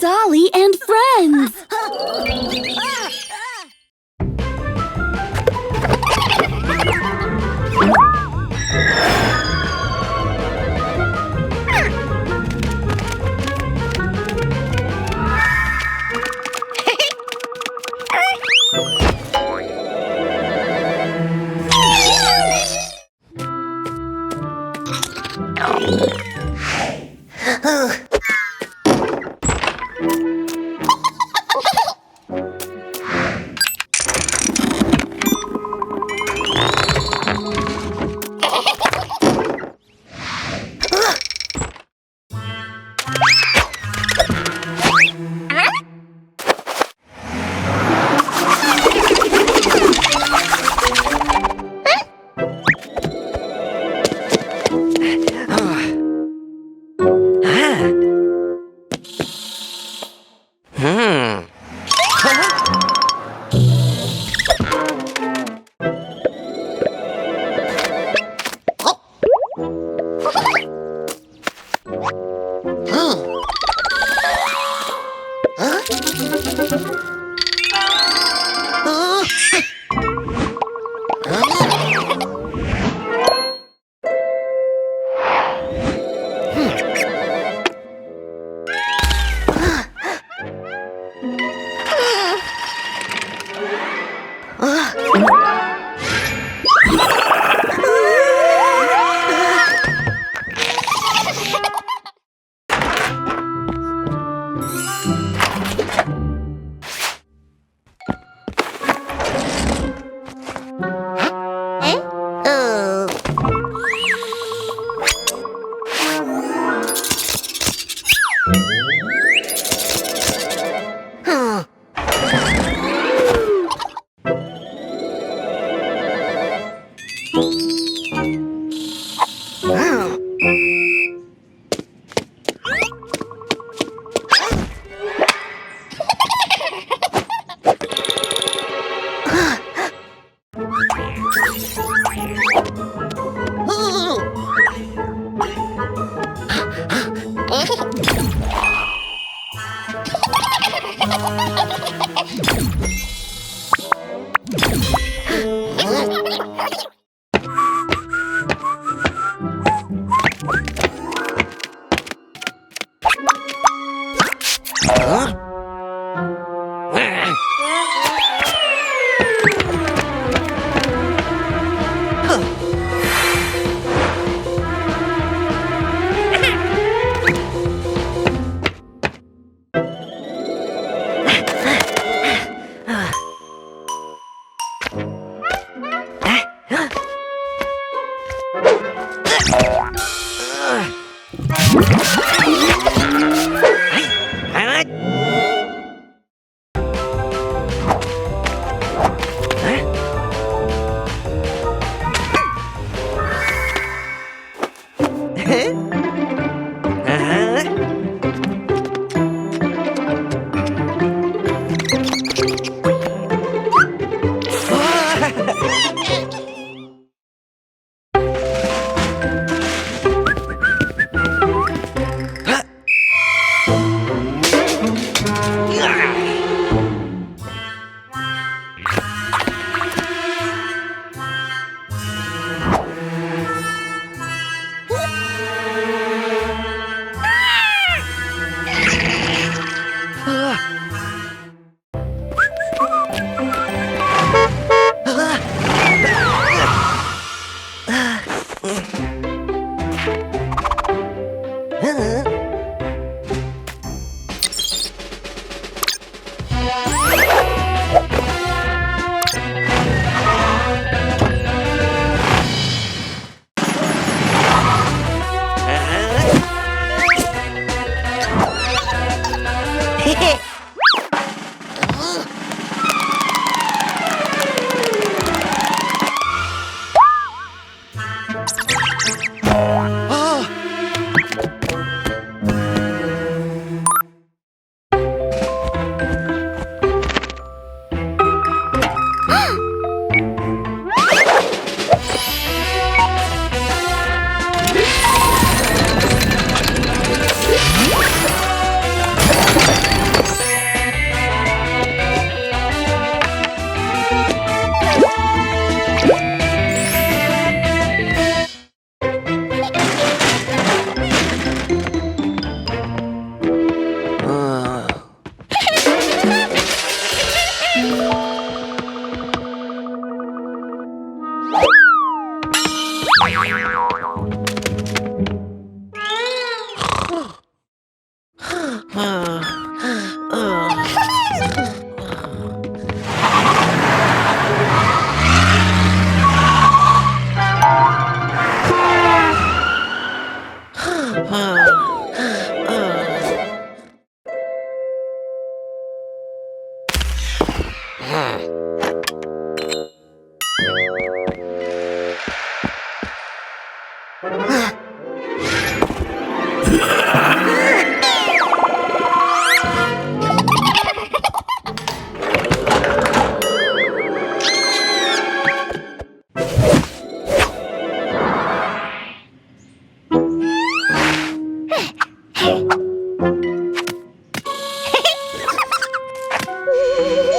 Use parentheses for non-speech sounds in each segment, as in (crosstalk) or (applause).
Dolly and friends. (laughs) 嘿 Bye. Yeah. (laughs)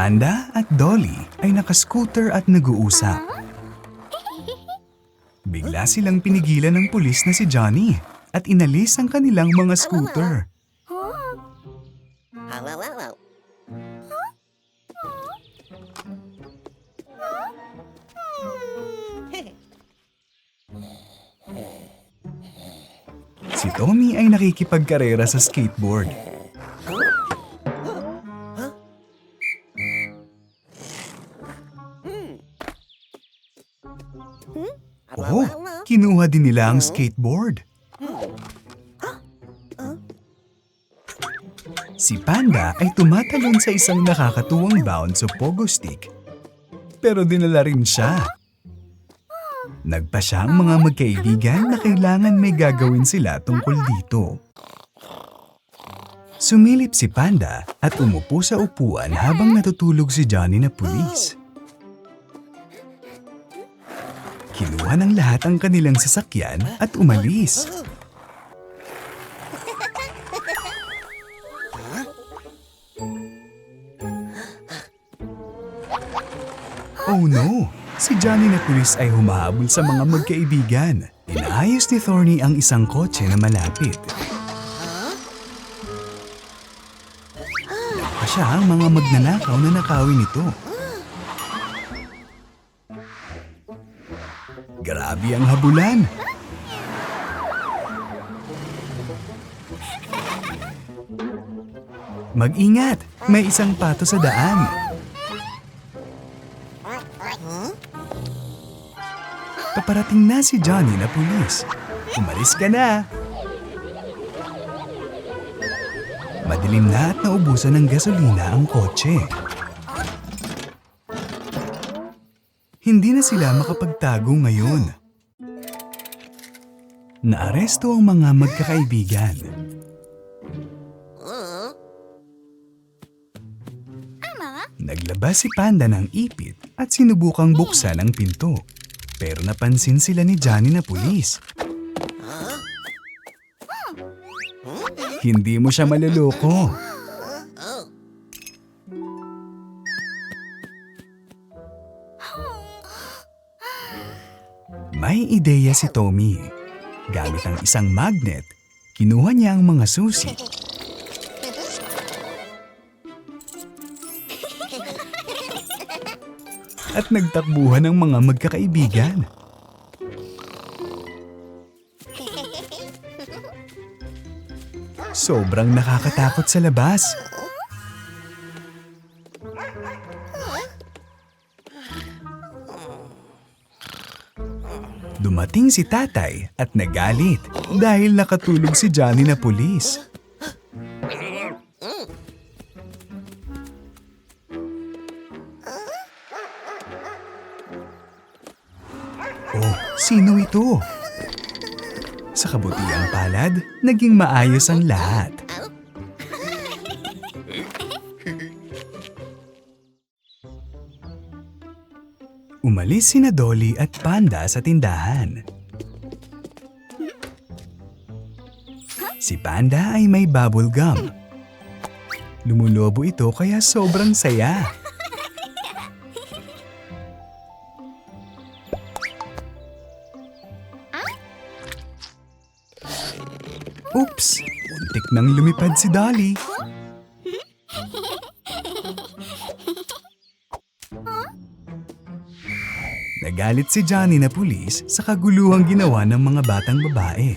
Panda at Dolly ay nakascooter at nag-uusap. Bigla silang pinigilan ng pulis na si Johnny at inalis ang kanilang mga scooter. Si Tommy ay nakikipagkarera sa skateboard. Kinuha din nila ang skateboard. Si Panda ay tumatalon sa isang nakakatuwang bound sa pogo stick. Pero dinala rin siya. Nagpa siya ang mga magkaibigan na kailangan may gagawin sila tungkol dito. Sumilip si Panda at umupo sa upuan habang natutulog si Johnny na pulis. Kinuha ng lahat ang kanilang sasakyan at umalis. Oh no! Si Johnny na pulis ay humahabol sa mga magkaibigan. Inaayos ni Thorny ang isang kotse na malapit. Nagpa siya ang mga magnanakaw na nakawin nito. Grabe ang habulan. Mag-ingat! May isang pato sa daan. Paparating na si Johnny na pulis. Umalis ka na! Madilim na at naubusan ng gasolina ang kotse. Hindi na sila makapagtago ngayon. Naaresto ang mga magkakaibigan. Naglabas si Panda ng ipit at sinubukang buksan ang pinto. Pero napansin sila ni Johnny na pulis. Hindi mo siya maluloko. May ideya si Tommy. Gamit ang isang magnet, kinuha niya ang mga susi. At nagtakbuhan ng mga magkakaibigan. Sobrang nakakatakot sa labas. Dumating si tatay at nagalit dahil nakatulog si Johnny na pulis. Oh, sino ito? Sa kabutiang palad, naging maayos ang lahat. Umalis sina Dolly at Panda sa tindahan. Si Panda ay may bubble gum. Lumulobo ito kaya sobrang saya. Oops! Muntik nang lumipad si Dolly. Nagalit si Johnny na pulis sa kaguluhang ginawa ng mga batang babae.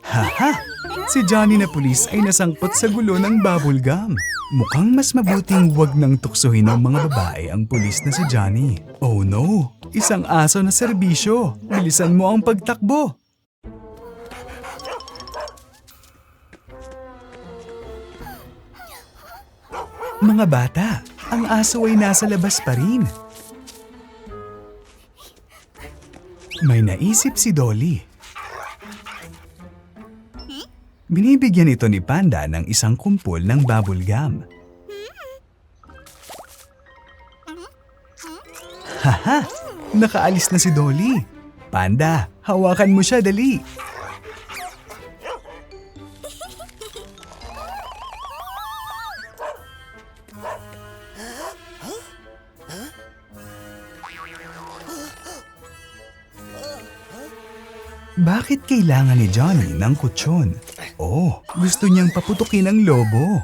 Haha! Si Johnny na pulis ay nasangkot sa gulo ng bubble gum. Mukhang mas mabuting wag nang tuksohin ng mga babae ang pulis na si Johnny. Oh no! Isang aso na serbisyo! Bilisan mo ang pagtakbo! Mga bata, ang aso ay nasa labas pa rin. May naisip si Dolly. Binibigyan ito ni Panda ng isang kumpol ng bubble gum. Haha! Nakaalis na si Dolly. Panda, hawakan mo siya dali. Kailangan ni Johnny ng kutsyon? Oh, gusto niyang paputukin ang lobo.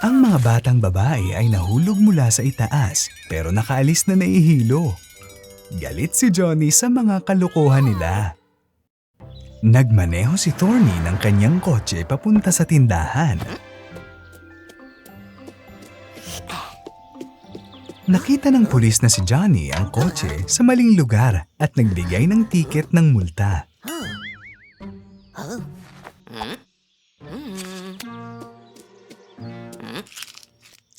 Ang mga batang babae ay nahulog mula sa itaas pero nakaalis na naihilo. Galit si Johnny sa mga kalokohan nila. Nagmaneho si Thorny ng kanyang kotse papunta sa tindahan. Nakita ng pulis na si Johnny ang kotse sa maling lugar at nagbigay ng tiket ng multa.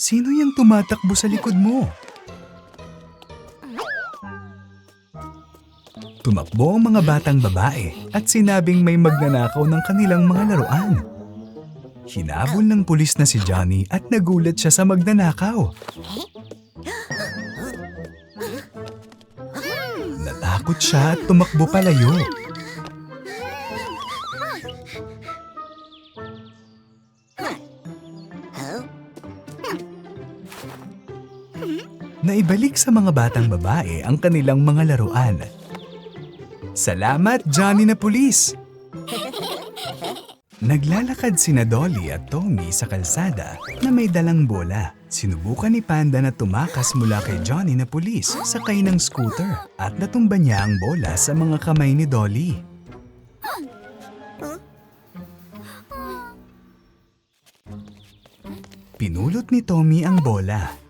Sino yung tumatakbo sa likod mo? Tumakbo ang mga batang babae at sinabing may magnanakaw ng kanilang mga laruan. Hinabol ng pulis na si Johnny at nagulat siya sa magnanakaw. Natakot siya at tumakbo palayo. Naibalik sa mga batang babae ang kanilang mga laruan. Salamat, Johnny na pulis! Naglalakad sina Dolly at Tommy sa kalsada na may dalang bola. Sinubukan ni Panda na tumakas mula kay Johnny na pulis sakay ng scooter at natumba niya ang bola sa mga kamay ni Dolly. Pinulot ni Tommy ang bola.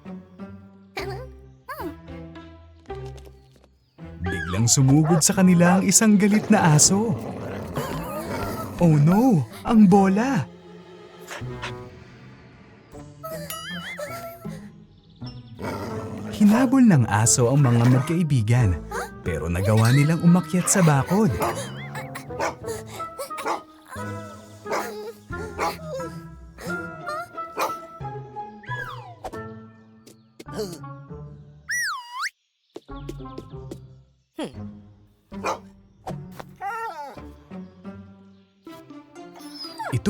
Biglang sumugod sa kanila ang isang galit na aso. Oh no! Ang bola! Hinabol ng aso ang mga magkaibigan pero nagawa nilang umakyat sa bakod.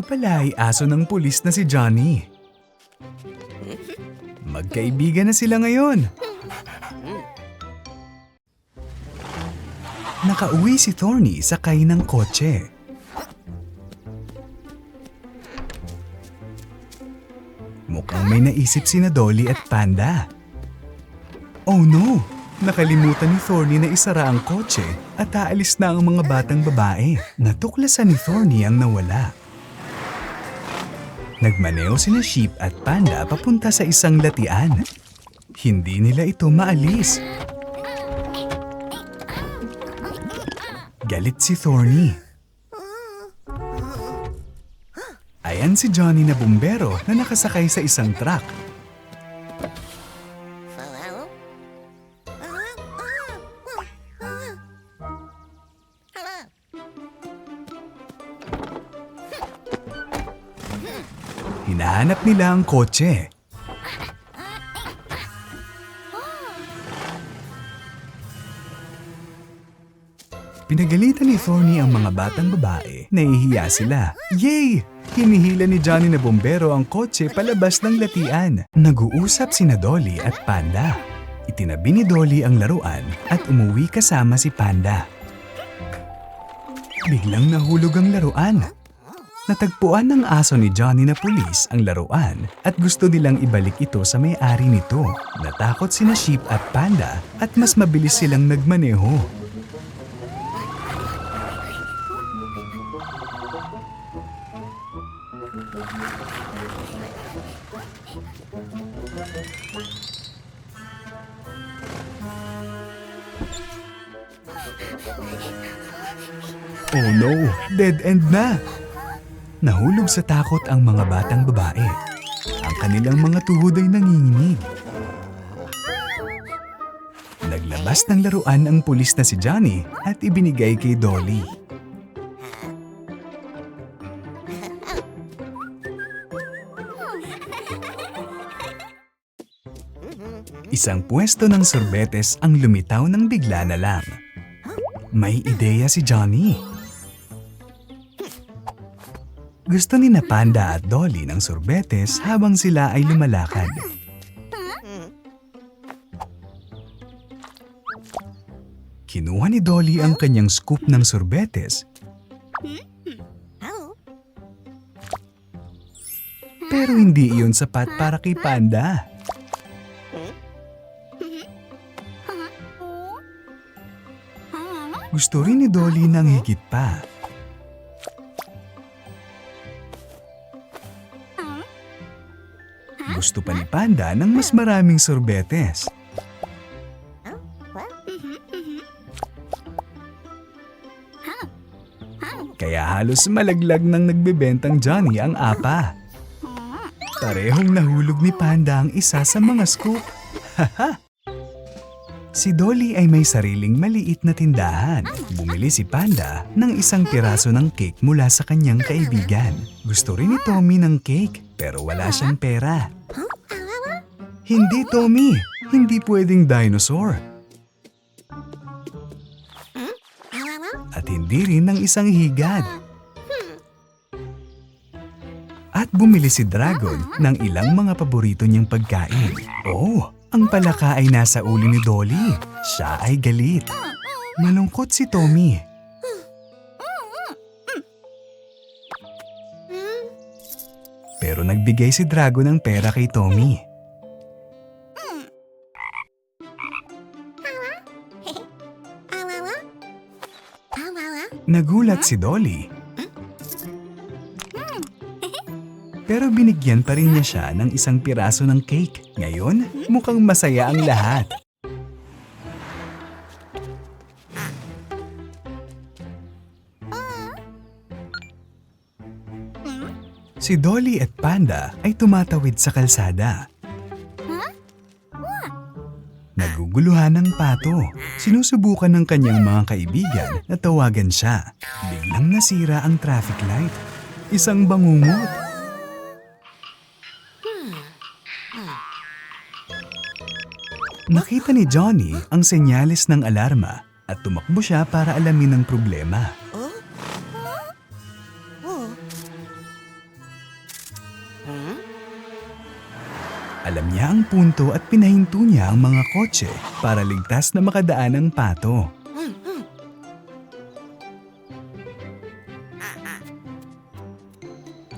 Pala ay aso ng pulis na si Johnny. Magkaibigan na sila ngayon. Nakauwi si Thorny sakay ng kotse. Mukhang may naisip si na Dolly at Panda. Oh no! Nakalimutan ni Thorny na isara ang kotse at aalis na ang mga batang babae. Natuklasan ni Thorny ang nawala. Nagmaneo sina Sheep at Panda papunta sa isang latian. Hindi nila ito maalis. Galit si Thorny. Ayan si Johnny na bumbero na nakasakay sa isang truck. Nila ang kotse. Pinagalitan ni Thorny ang mga batang babae. Nahihiya sila. Yay! Hinihila ni Johnny na bombero ang kotse palabas ng latian. Nag-uusap sina Dolly at Panda. Itinabi ni Dolly ang laruan at umuwi kasama si Panda. Biglang nahulog ang laruan. Natagpuan ng aso ni Johnny na pulis ang laruan at gusto nilang ibalik ito sa may-ari nito. Natakot sina Sheep at Panda at mas mabilis silang nagmaneho. Oh no, dead end na! Nahulog sa takot ang mga batang babae. Ang kanilang mga tuhod ay nanginginig. Naglabas ng laruan ang pulis na si Johnny at ibinigay kay Dolly. Isang pwesto ng sorbetes ang lumitaw ng bigla na lang. May ideya si Johnny. Gusto ni na Panda at Dolly ng sorbetes habang sila ay lumalakad. Kinuha ni Dolly ang kanyang scoop ng sorbetes pero hindi iyon sapat para kay Panda. Gusto rin ni Dolly ng higit pa. Gusto pa ni Panda ng mas maraming sorbetes. Kaya halos malaglag ng nagbebentang Johnny ang apa. Parehong nahulog ni Panda ang isa sa mga scoop. Si Dolly ay may sariling maliit na tindahan. Bumili si Panda ng isang piraso ng cake mula sa kanyang kaibigan. Gusto rin ni Tommy ng cake pero wala siyang pera. Hindi, Tommy. Hindi pwedeng dinosaur. At hindi rin ng isang higad. At bumili si Dragon ng ilang mga paborito niyang pagkain. Oh, ang palaka ay nasa ulo ni Dolly. Siya ay galit. Malungkot si Tommy. Pero nagbigay si Drago ng pera kay Tommy. Nagulat si Dolly. Pero binigyan pa rin niya siya ng isang piraso ng cake. Ngayon, mukhang masaya ang lahat. Si Dolly at Panda ay tumatawid sa kalsada. Naguguluhan ng pato. Sinusubukan ng kanyang mga kaibigan na tawagan siya. Biglang nasira ang traffic light. Isang bangungot. Nakita ni Johnny ang senyales ng alarma at tumakbo siya para alamin ang problema. Alam punto at pinahinto niya ang mga kotse para ligtas na makadaan ang pato.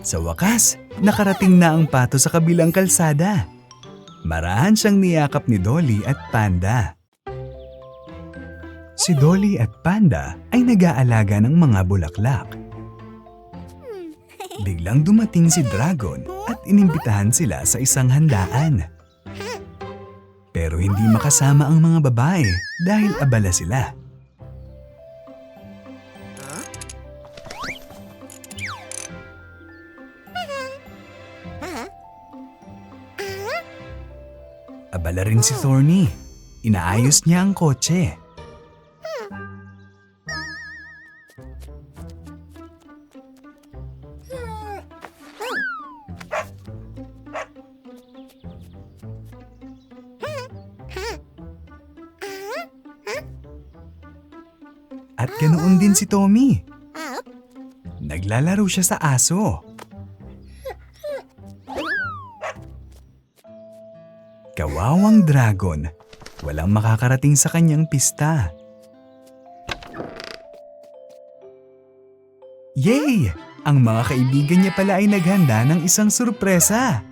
Sa wakas, nakarating na ang pato sa kabilang kalsada. Marahan siyang niyakap ni Dolly at Panda. Si Dolly at Panda ay nag-aalaga ng mga bulaklak. Biglang dumating si Dragon at inimbitahan sila sa isang handaan. Pero hindi makasama ang mga babae dahil abala sila. Abala rin si Thorny. Inaayos niya ang kotse. At ganoon din si Tommy. Naglalaro siya sa aso. Kawawang dragon. Walang makakarating sa kanyang pista. Yay! Ang mga kaibigan niya pala ay naghanda ng isang sorpresa.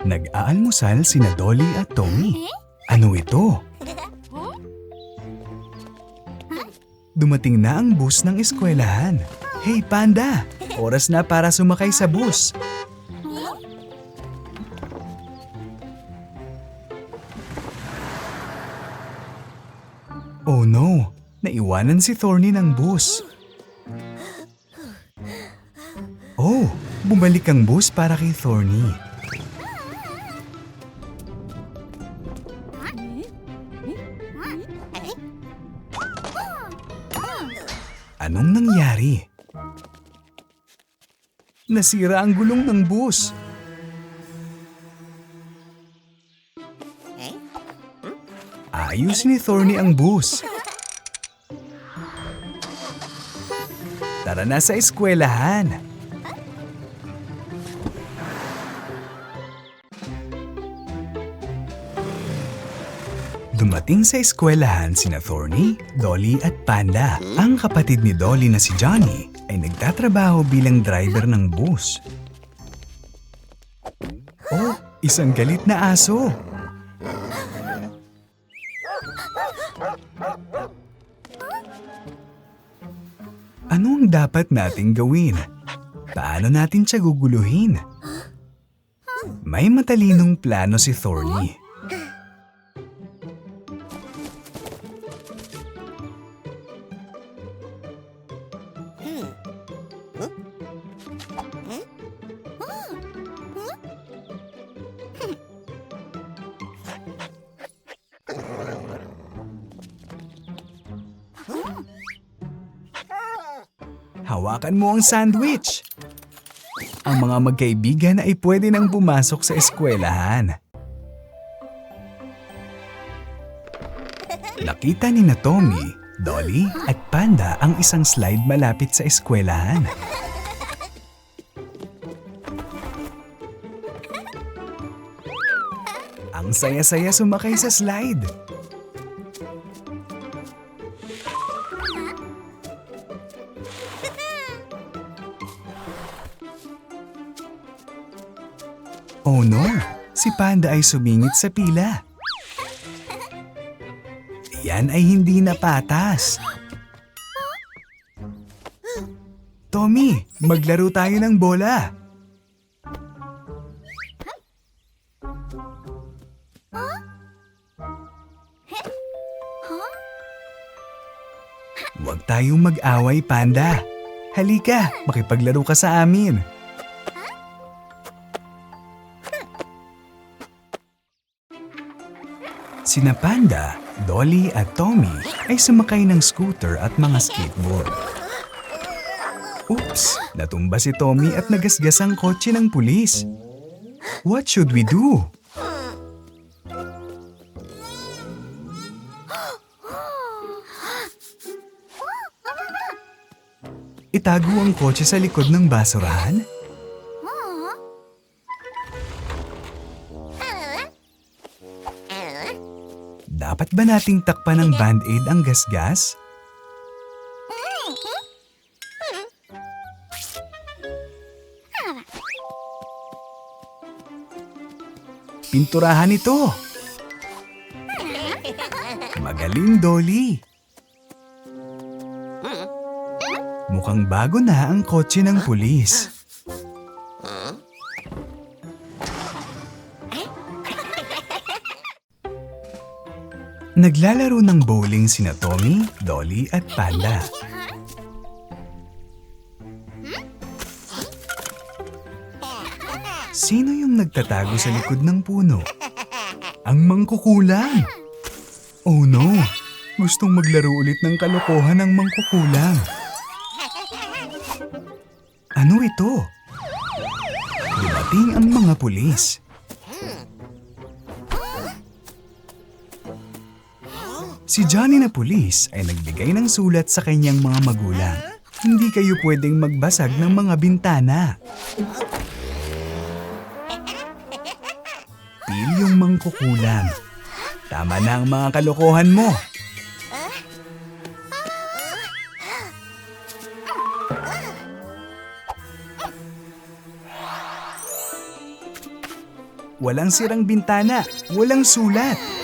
Nag-aalmusal sina Dolly at Tommy. Ano ito? Dumating na ang bus ng eskwelahan. Hey Panda! Oras na para sumakay sa bus. Oh no! Naiwanan si Thorny ng bus. Oh! Bumalik ang bus para kay Thorny. Nangyari? Nasira ang gulong ng bus. Ayos ni Thorny ang bus. Tara na sa eskwelahan. Dumating sa eskwelahan sina Thorny, Dolly at Panda. Ang kapatid ni Dolly na si Johnny ay nagtatrabaho bilang driver ng bus. Oh, isang galit na aso. Ano ang dapat nating gawin? Paano natin siya guguluhin? May matalinong plano si Thorny. Hawakan mo ang sandwich. Ang mga magkaibigan ay pwede nang pumasok sa eskwelahan. Nakita ni na Tommy, Dolly at Panda ang isang slide malapit sa eskwelahan. Ang saya-saya sumakay sa slide. Oh no, si Panda ay sumingit sa pila. Yan ay hindi na patas. Tommy, maglaro tayo ng bola. Huwag tayong mag-away, Panda. Halika, makipaglaro ka sa amin. Sina Panda, Dolly at Tommy ay sumakay ng scooter at mga skateboard. Oops! Natumba si Tommy at nagasgas ang kotse ng pulis. What should we do? Itago ang kotse sa likod ng basurahan? Ba nating takpan ng band-aid ang gasgas? Pinturahan ito. Magaling, Dolly. Mukhang bago na ang kotse ng pulis. Naglalaro ng bowling sina Tommy, Dolly at Panda. Sino yung nagtatago sa likod ng puno? Ang mangkukulang! Oh no! Gustong maglaro ulit ng kalokohan ng mangkukulang. Ano ito? Dumating ang mga pulis. Si Johnny na pulis ay nagbigay ng sulat sa kanyang mga magulang. Hindi kayo pwedeng magbasag ng mga bintana. Pil yung mangkukulang. Tama na ang mga kalokohan mo. Walang sirang bintana, walang sulat.